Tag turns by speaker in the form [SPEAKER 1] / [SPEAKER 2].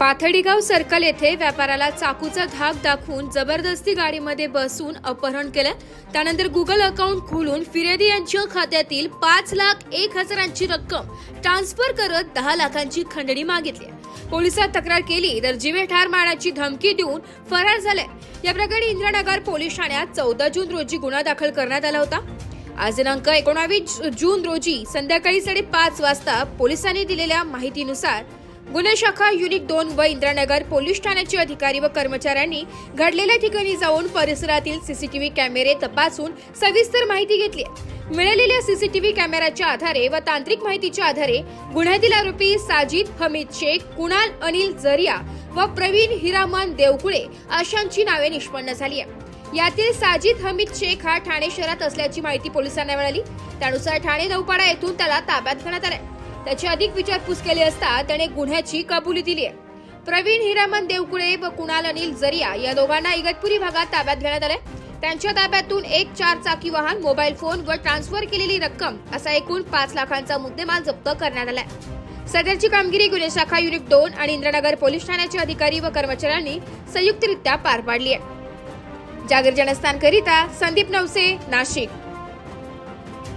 [SPEAKER 1] पाथडीगाव circle येथे व्यापाराला चाकूचा धाक दाखवून जबरदस्ती गाडीमध्ये बसून अपहरण केलं. त्यानंतर गुगल अकाउंट खोलून फिर्यादी यांच्या खात्यातील पाच लाख एक हजारांची रक्कम ट्रान्सफर करत दहा लाखांची खंडणी मागितली. पोलिसात तक्रार केली तर जीवे ठार मारण्याची धमकी देऊन फरार झाले. या प्रकरणी इंदिरानगर पोलीस ठाण्यात चौदा जून रोजी गुन्हा दाखल करण्यात आला होता. आज दिनांक एकोणावीस जून रोजी संध्याकाळी साडेपाच वाजता पोलिसांनी दिलेल्या माहितीनुसार गुन्हे शाखा युनिट दोन व इंद्रानगर पोलीस ठाण्याचे अधिकारी व कर्मचाऱ्यांनी घडलेल्या ठिकाणी जाऊन परिसरातील सीसीटीव्ही कॅमेरे तपासून सविस्तर माहिती घेतली मिळालेल्या सीसीटीव्ही कॅमेऱ्याच्या आधारे व तांत्रिक माहितीच्या आधारे गुन्ह्यातील आरोपी साजिद हमीद शेख कुणाल अनिल जरिया व प्रवीण हिरामन देवकुळे अशांची नावे निष्पन्न झाली आहे यातील साजिद हमीद शेख हा ठाणे शहरात असल्याची माहिती पोलिसांना मिळाली. त्यानुसार ठाणे नौपाडा येथून त्याला ताब्यात घेण्यात आले त्याची अधिक विचारपूस केली असता त्याने गुन्ह्याची कबुली दिली आहे. प्रवीण हिरामन देवकुळे व कुणाल अनिल जरिया या दोघांना इगतपुरी भागात ताब्यात घेण्यात आले त्यांच्या ताब्यातून एक चार चाकी वाहन मोबाईल फोन व ट्रान्सफर केलेली रक्कम असा एकूण पाच लाखांचा मुद्देमाल जप्त करण्यात आलाय. सदरची कामगिरी गुन्हे शाखा युनिट दोन आणि इंद्रनगर पोलीस ठाण्याचे अधिकारी व कर्मचाऱ्यांनी संयुक्तरित्या पार पाडली आहे. जागर जनस्थानकरिता संदीप नवसे नाशिक.